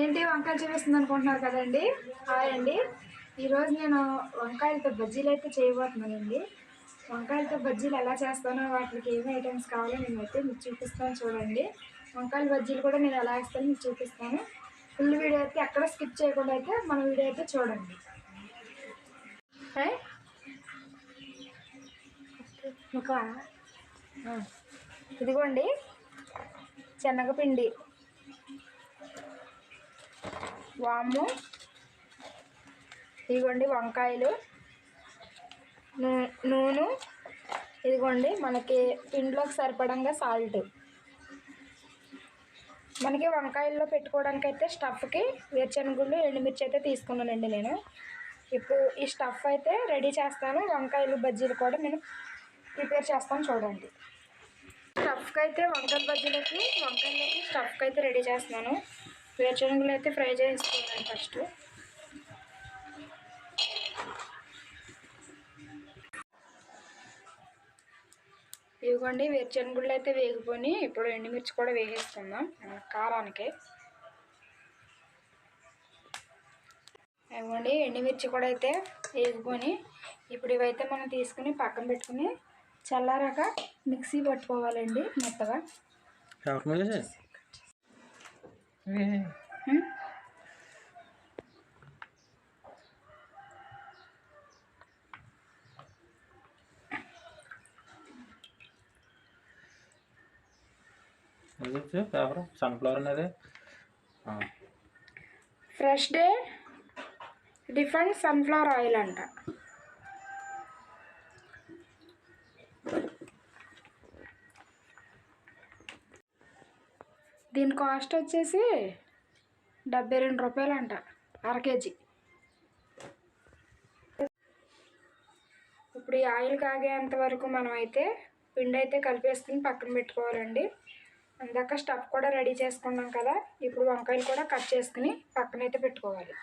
ఏంటి వంకాయలు చూపిస్తుంది అనుకుంటున్నారు కదండి? హాయ్ అండి. ఈరోజు నేను వంకాయలతో బజ్జీలు అయితే చేయబోతున్నానండి. వంకాయలతో బజ్జీలు ఎలా చేస్తానో వాటికి ఏమి ఐటమ్స్ కావాలో నేను అయితే మీకు చూపిస్తాను చూడండి. వంకాయల బజ్జీలు కూడా నేను ఎలా వేస్తానో మీకు చూపిస్తాను. ఫుల్ వీడియో అయితే ఎక్కడ స్కిప్ చేయకుండా అయితే మన వీడియో అయితే చూడండి. హాయ్. ఇంకా ఇదిగోండి. శనగపిండి. వాము. ఇదిగోండి వంకాయలు. నూ- నూనె. ఇదిగోండి మనకి పిండిలోకి సరిపడంగా సాల్ట్. మనకి వంకాయల్లో పెట్టుకోవడానికి అయితే స్టఫ్కి వేరుశనగుళ్ళు ఎండుమిర్చి అయితే తీసుకున్నానండి నేను. ఇప్పుడు ఈ స్టఫ్ అయితే రెడీ చేస్తాను. వంకాయలు బజ్జీలు కూడా నేను ప్రిపేర్ చేస్తాను చూడండి. స్టఫ్కి అయితే వంకాయ బజ్జీలకి వంకాయలకి స్టఫ్కి అయితే రెడీ చేస్తున్నాను. వేరుశనగలు అయితే ఫ్రై చేసుకోవాలి ఫస్ట్. ఇదిగోండి వేరుశనగుళ్ళు అయితే వేగిపోయి ఇప్పుడు ఎండుమిర్చి కూడా వేసేసుకుందాం కారానికి. ఇవ్వండి ఎండుమిర్చి కూడా అయితే వేగిపోయి ఇప్పుడు ఇవైతే మనం తీసుకుని పక్కన పెట్టుకుని చల్లారాక మిక్సీ పట్టుకోవాలండి మెత్తగా. ఎవరి మీద చేసి ఉం? పేపర్ సన్ఫ్లవర్ అనేది fresh day refund sunflower oil అంట దీని కాస్ట్ వచ్చేసి డెబ్బై రెండు రూపాయలు అంట అర కేజీ. ఇప్పుడు ఈ ఆయిల్ కాగేంత వరకు మనం అయితే పిండి అయితే కలిపేసుకుని పక్కన పెట్టుకోవాలండి. అందాక స్టఫ్ కూడా రెడీ చేసుకున్నాం కదా ఇప్పుడు వంకాయలు కూడా కట్ చేసుకుని పక్కనైతే పెట్టుకోవాలి.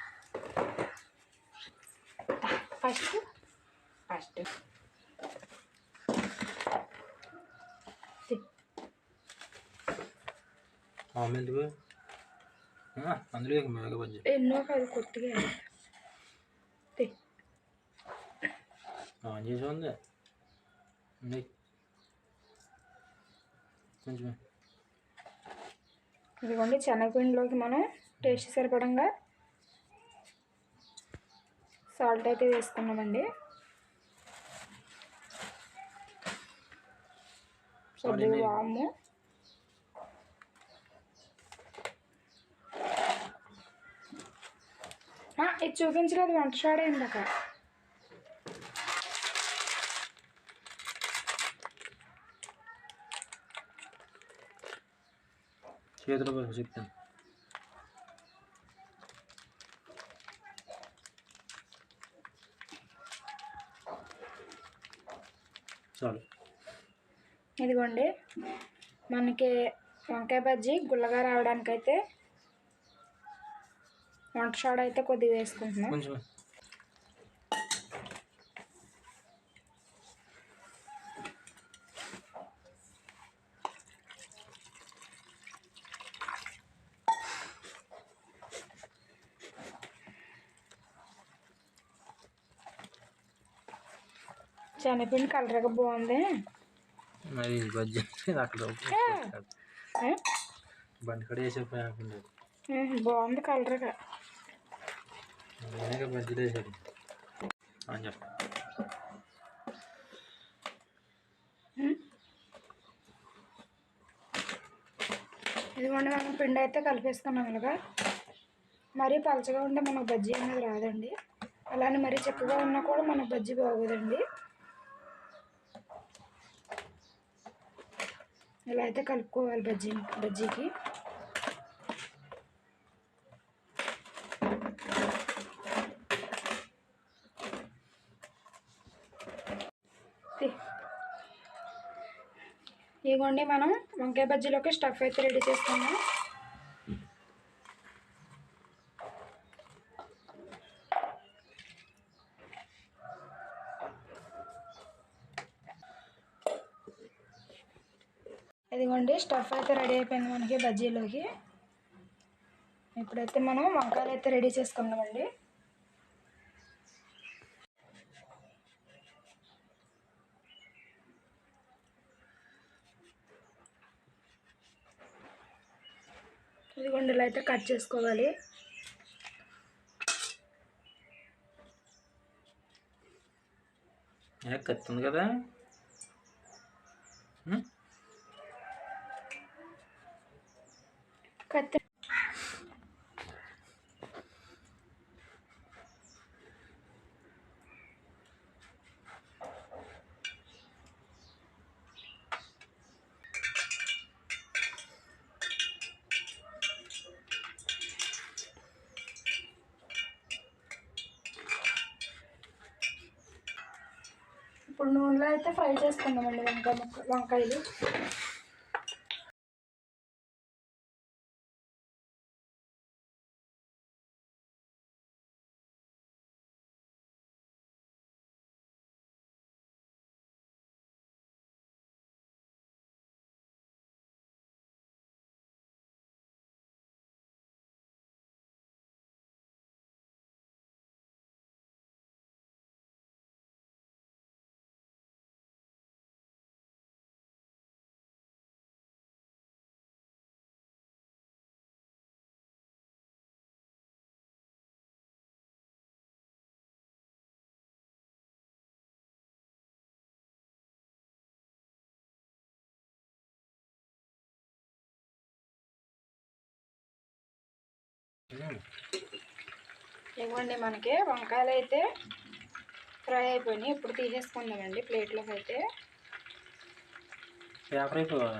First first. అందులో బజ్జీ ఎన్నో కాదు కొద్దిగా. ఆన్ చేసి ఉంది. కొంచెం. ఇదిగోండి శనగపిండిలోకి మనం టేస్ట్ సరిపడంగా సాల్ట్ అయితే వేసుకున్నామండి. Sorry, వాము. ఇది చూపించలేదు వంట షాడే ఇందాక చేతిలో చెప్తాను. చాలు. ఇదిగోండి మనకి వంకాయ బజ్జీ గుల్లగా రావడానికైతే వంట సోడా అయితే కొద్దిగా వేసుకుంటున్నాం. కొంచెం. శనగపిండి కలర్గా బాగుంది. మరి? బండి కడ వేసే పోయాకుండా ఉహు, బాగుంది కలర్గా నేనే బజ్జీలు అని చెప్ప. ఇదిగోండి మనం పిండి అయితే కలిపేసుకున్నాం ఇలాగా మరీ పలచగా ఉంటే మనకు బజ్జీ అనేది రాదండి. అలానే మరీ చక్కగా ఉన్నా కూడా మనకు బజ్జీ బాగోదండి. ఇలా అయితే కలుపుకోవాలి బజ్జీ బజ్జీకి. ఇదిగోండి మనం వంకాయ బజ్జీలోకి స్టఫ్ అయితే రెడీ చేసుకున్నాం ఇదిగోండి స్టఫ్ అయితే రెడీ అయిపోయింది మనకి బజ్జీలోకి. ఇప్పుడైతే మనం వంకాయలు అయితే రెడీ చేసుకుందామండి. ఇదిగోండి ఇలా అయితే కట్ చేసుకోవాలి. కత్తుంది ఉంది కదా ఉం? కత్తి ఇప్పుడు నూనెలో అయితే ఫ్రై చేసుకుందామండి. వంకాయ ముక్క వంకాయలు. ఇవ్వండి మనకి. వంకాయలు అయితే ఫ్రై అయిపోయినాయి. ఇప్పుడు తీసేసుకుందామండి ప్లేట్లోకి అయితే. పేపర్ అయిపోవా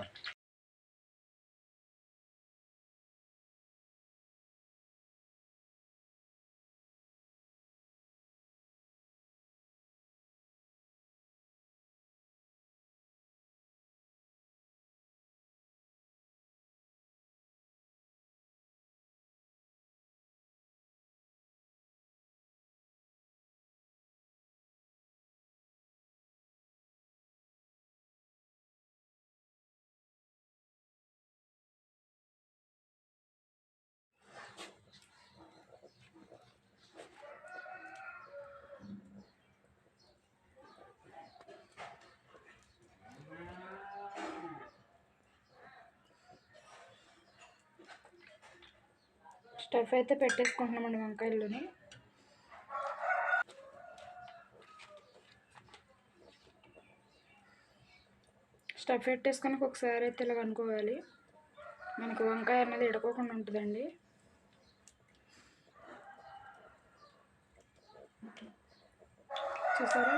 స్టఫ్ అయితే పెట్టేసుకుంటున్నామండి వంకాయల్లోని. స్టఫ్ పెట్టేసుకొని ఒకసారి అయితే ఇలా కనుక్కోవాలి మనకి వంకాయ అనేది ఎడకోకుండా ఉంటుందండి. చూసారా?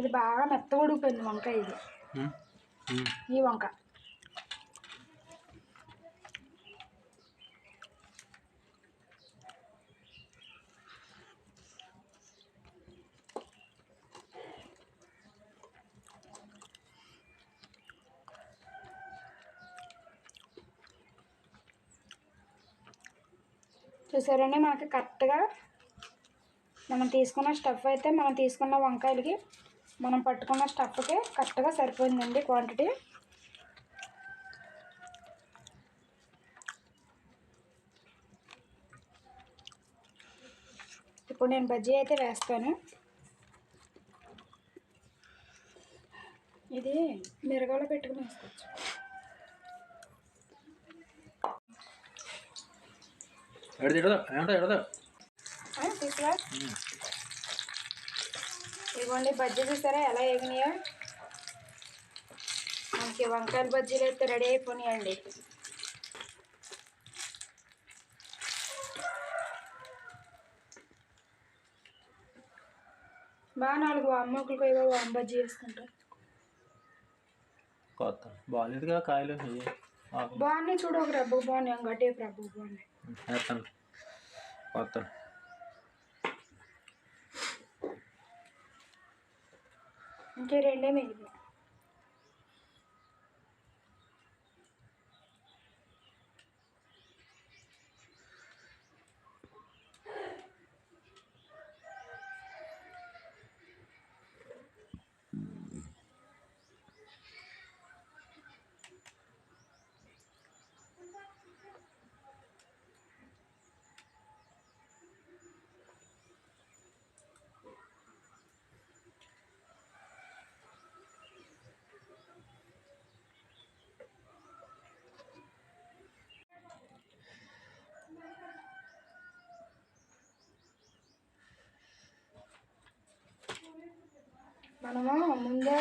ఇది బాగా మెత్త ఉడికిపోయింది వంకాయ ఇది. ఈ వంక చూసారండి మనకి కరెక్ట్గా మనం తీసుకున్న స్టఫ్ అయితే మనం తీసుకున్న వంకాయలకి మనం పట్టుకున్న స్టఫ్కి కరెక్ట్గా సరిపోయిందండి క్వాంటిటీ. ఇప్పుడు నేను బజ్జీ అయితే వేస్తాను. ఇది మిరగాలో పెట్టుకుని వేసుకోవచ్చు. ఎడదు ఎడదు ఎడదు తీసుకురా ఇవ్వండి బజ్జీ చూసారా? ఎలా ఎగినాయో మనకి వంకాయల బజ్జీలు అయితే రెడీ అయిపోయినాయండి. బాగా నాలుగు అమ్మకులకు ఏవో వామ్ బజ్జీ చేసుకుంటాం కొత్త బాగాలేదుగా కాయలు? బాగున్నాయి చూడు ఒక రబ్బు బాగున్నాయి అంగటే రబ్బు బాగున్నాయి. కొత్త ఇంకే మనము ముందే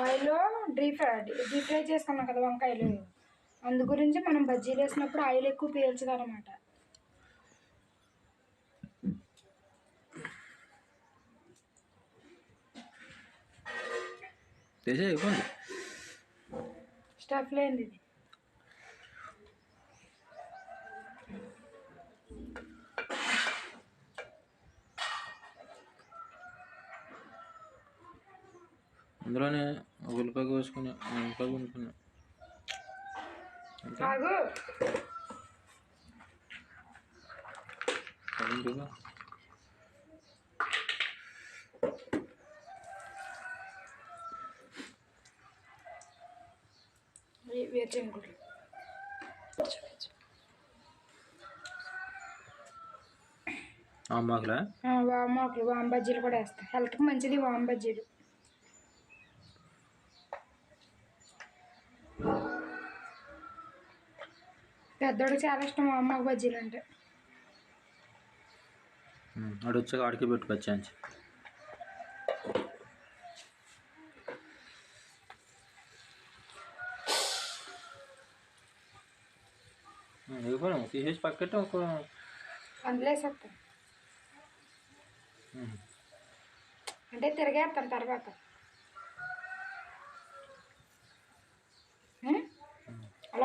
ఆయిల్లో డీప్ ఫ్రై డీప్ ఫ్రై చేసుకున్నాం కదా వంకాయలు. అందు గురించి మనం బజ్జీలు వేసినప్పుడు ఆయిల్ ఎక్కువ పీల్చదు అనమాట స్టఫ్ లేనిది. ఇది అందులోనే ఉల్లిపాయ కోసుకుని ఉల్లిపాయ కొనుక్కున్నా అంతే ఆగు. అదేంటిదో? వే- వేరుశనగ ఆమాకులా వామాకులు వామ బజ్జీలు కూడా వేస్తాయి హెల్త్కి మంచిది వామ బజ్జీలు. పెద్దోడికి చాలా ఇష్టం వామాకు బజ్జీలు అంటే. ఆడు వచ్చాక ఆడికి పెట్టుకొచ్చాంచి ఇవ్వను తీసేసి పక్కట ఒక అందులో అంటే తిరగేస్తాను తర్వాత.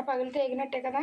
పగిలితే ఎగినట్టే కదా?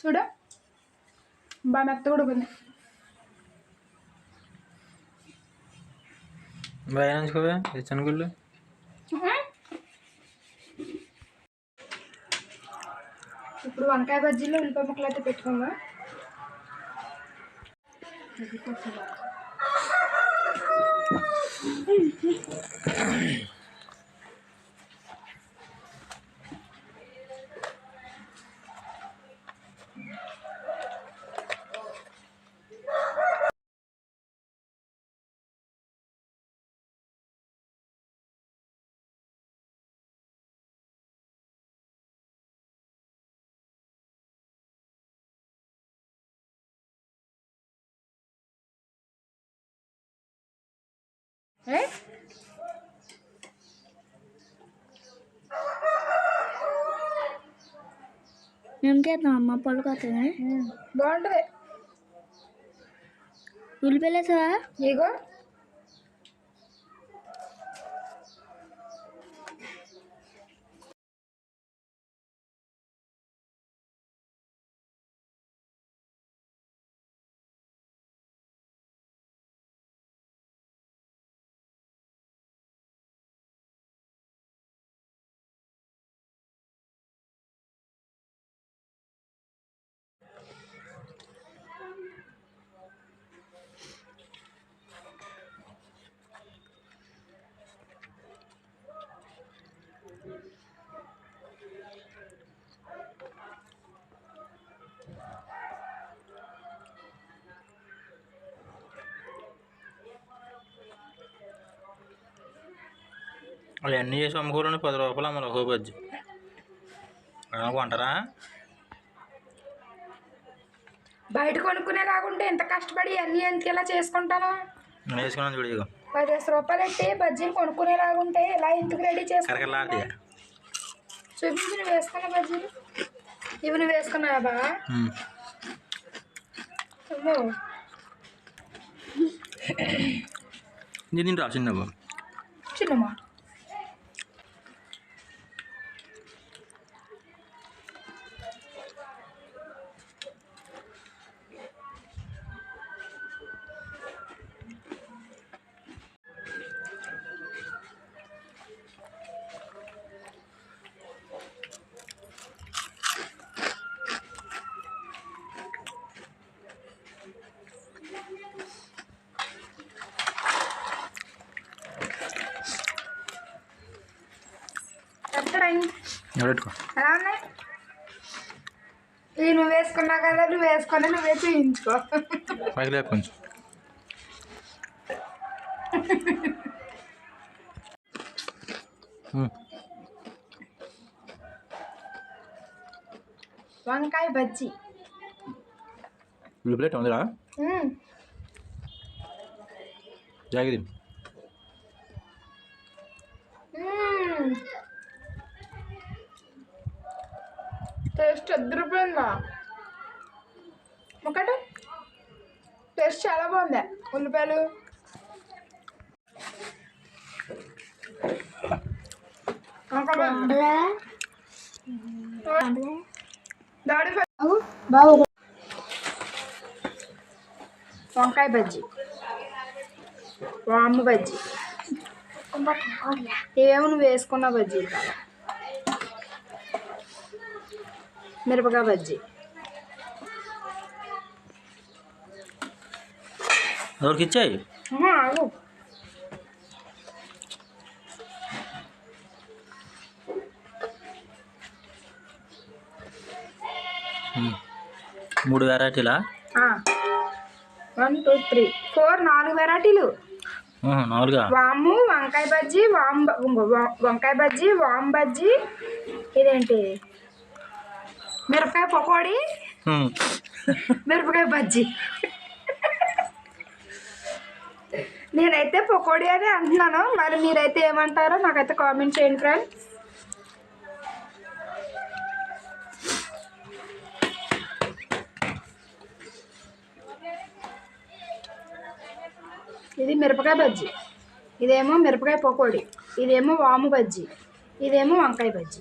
చూడు బాగా మెత్త కూడా ఉంది బాగా నంచుకోవే శనగుళ్ళు ఇప్పుడు వంకాయ బజ్జీలో ఉల్లిపాయ ముక్కలు అయితే పెట్టుకుందాం 嗯嗯嗯 నిమ్మకాయ అమ్మ? పలుకుతుంది బాగుంటుంది. ఉల్లిపోయలేసావా ఇగో. అవన్నీ చేసి అమ్ముకోవాలండి పది రూపాయలు అమ్మాలి ఒక బజ్జి. కొంటారా? బయట కొనుక్కునే రాకుంటే ఎంత కష్టపడి అన్ని ఎందుకు ఇలా చేసుకుంటాను? నేను వేసుకున్నాను చూడు ఇక పదిహేను రూపాయలు పెట్టి బజ్జీలు కొనుక్కునే రాకుంటే ఇలా ఎందుకు రెడీ చేసుకుంటా కరకరలాడితే చూపించి నువ్వు వేసుకున్న బజ్జీలు. ఇవి నువ్వు వేసుకున్నావా అమ్మో. ఇది తింటా చిన్నగా చిన్నమ్మా నువ్వు వేసుకున్నావు కదా నువ్వు వేసుకొని నువ్వే చూయించుకో. పైకి లేపు కొంచెం. ఉమ్. వంకాయ బజ్జీ. ఉల్లిపాయ ఉందిరా? మ్మ్. టేస్ట్ అద్దరిపోయిందా ఒకటి. టేస్ట్ చాలా బాగుంది. ఉల్లిపాయలు. వంకాయ బజ్జీ. వంకాయ వాము బజ్జీ. ఇవేమో నువ్వు వేసుకున్న బజ్జీలు కదా మిరపకాయ బజ్జీ. ఎవరికి ఇచ్చాయి. మూడు వెరైటీలా? వన్ టూ త్రీ ఫోర్ నాలుగు వెరైటీలు. నాలుగా? వాము వంకాయ బజ్జీ వామ్ వంకాయ బజ్జీ వామ్ బజ్జీ ఇదేంటి? మిరపకాయ పకోడీ. మిరపకాయ బజ్జీ. నేనైతే పకోడీ అని అంటున్నాను. మరి మీరైతే ఏమంటారో నాకైతే కామెంట్ చేయండి ఫ్రెండ్స్ ఇది మిరపకాయ బజ్జీ. ఇదేమో మిరపకాయ పకోడీ. ఇదేమో వాము బజ్జీ. ఇదేమో వంకాయ బజ్జీ.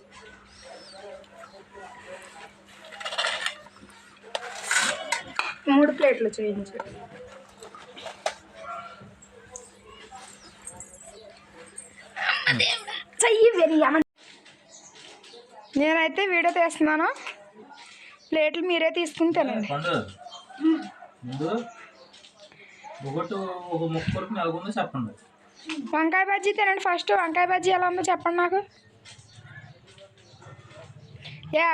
మూడు ప్లేట్లు చేయించు. చెయ్యి వెరీ అమ- నేనైతే వీడియో తీస్తున్నాను. ప్లేట్లు మీరే తీసుకుని తినండి. వంకాయ బజ్జీ తినండి ఫస్ట్. వంకాయ బజ్జీ ఎలా ఉందో చెప్పండి నాకు. ఏ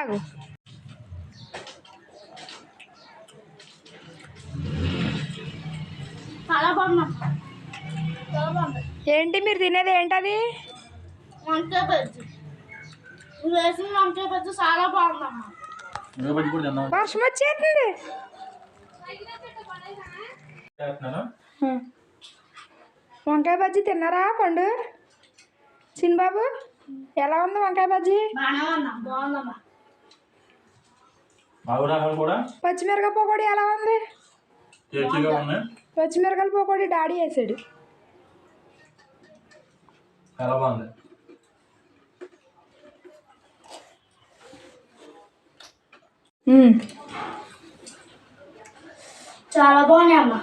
చాలా బాగున్నాం. ఏంటి మీరు తినేది ఏంటది? వంకాయ బజ్జి. నువ్వు వేసిన వంకాయ బజ్జి చాలా బాగుందమ్మా. వర్షం వచ్చేస్తుంది. వంకాయ బజ్జీ తిన్నారా పండు? చిన్నబాబు ఎలా ఉంది వంకాయ బజ్జీ? పచ్చిమిరకాయ పకోడీ ఎలా ఉంది? పచ్చిమిరకాయల పకోడీ డాడీ వేసాడు. చాలా బాగుంది. చాలా బాగున్నాయి అమ్మ.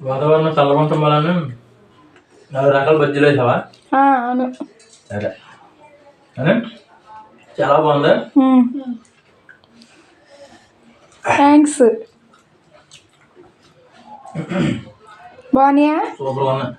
వాతావరణం చల్లబడటం వలన నాలుగు రకాల బజ్జీలు వేసావా? ఆ, అవును. సరే. అదే చాలా బాగుంది. Thanks బాగున్నాయా సూపర్గా ఉన్నాయి